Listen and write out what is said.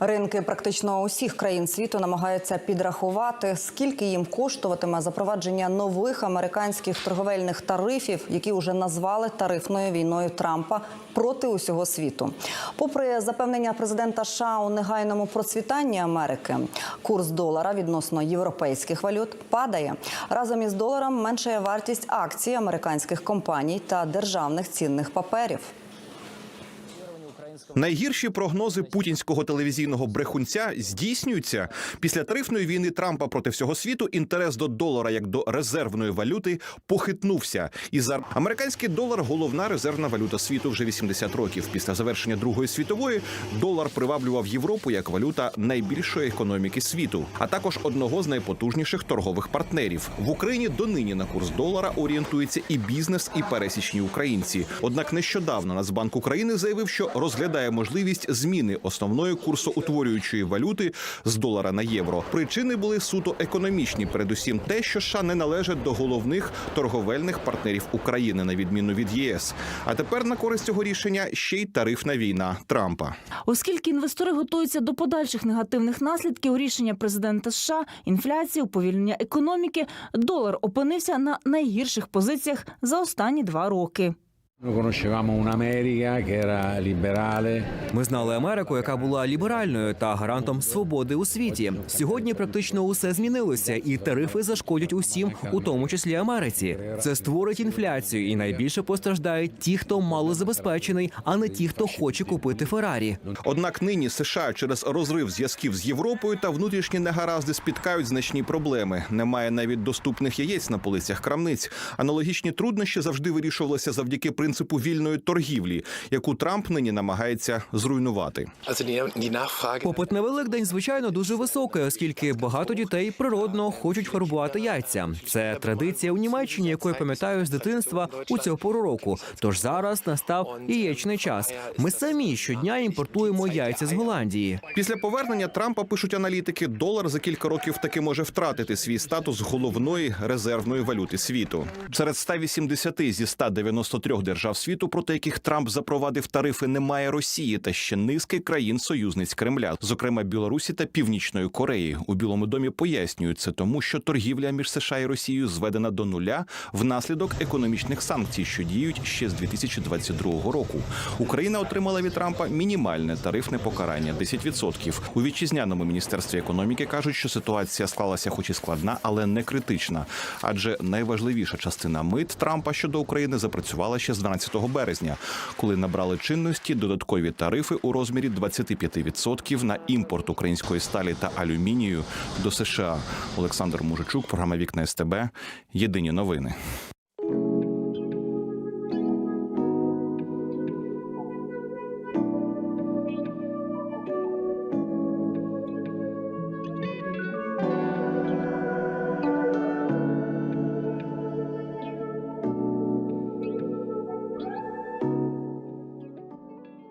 Ринки практично усіх країн світу намагаються підрахувати, скільки їм коштуватиме запровадження нових американських торговельних тарифів, які вже назвали тарифною війною Трампа проти усього світу. Попри запевнення президента США у негайному процвітанні Америки, курс долара відносно європейських валют падає. Разом із доларом меншає вартість акцій американських компаній та державних цінних паперів. Найгірші прогнози путінського телевізійного брехунця здійснюються після тарифної війни Трампа проти всього світу. Інтерес до долара як до резервної валюти похитнувся. І за американський долар головна резервна валюта світу вже 80 років. Після завершення Другої світової долар приваблював Європу як валюта найбільшої економіки світу, а також одного з найпотужніших торгових партнерів в Україні. Донині на курс долара орієнтується і бізнес, і пересічні українці. Однак нещодавно Нацбанк України заявив, що розглядає можливість зміни основної курсоутворюючої валюти з долара на євро. Причини були суто економічні, передусім те, що США не належать до головних торговельних партнерів України, на відміну від ЄС. А тепер на користь цього рішення ще й тарифна війна Трампа. Оскільки інвестори готуються до подальших негативних наслідків рішення президента США, інфляції, уповільнення економіки, долар опинився на найгірших позиціях за останні два роки. Ми знали Америку, яка була ліберальною та гарантом свободи у світі. Сьогодні практично усе змінилося, і тарифи зашкодять усім, у тому числі Америці. Це створить інфляцію, і найбільше постраждають ті, хто малозабезпечений, а не ті, хто хоче купити Феррарі. Однак нині США через розрив зв'язків з Європою та внутрішні негаразди спіткають значні проблеми. Немає навіть доступних яєць на полицях крамниць. Аналогічні труднощі завжди вирішувалися завдяки принципу вільної торгівлі, яку Трамп нині намагається зруйнувати. Попит на Великдень, звичайно, дуже високий, оскільки багато дітей природно хочуть фарбувати яйця. Це традиція у Німеччині, яку я пам'ятаю з дитинства у цю пору року. Тож зараз настав яєчний час. Ми самі щодня імпортуємо яйця з Голландії. Після повернення Трампа пишуть аналітики, долар за кілька років таки може втратити свій статус головної резервної валюти світу. Серед 180 зі 193 держав світу, проти яких Трамп запровадив тарифи, немає Росії та ще низки країн-союзниць Кремля, зокрема Білорусі та Північної Кореї. У Білому домі пояснюють це тому, що торгівля між США і Росією зведена до нуля внаслідок економічних санкцій, що діють ще з 2022 року. Україна отримала від Трампа мінімальне тарифне покарання 10%. У вітчизняному міністерстві економіки кажуть, що ситуація склалася, хоч і складна, але не критична. Адже найважливіша частина мит Трампа щодо України запрацювала ще з 12 березня, коли набрали чинності додаткові тарифи у розмірі 25% на імпорт української сталі та алюмінію до США. Олександр Мужичук, програма Вікна СТБ. Єдині новини.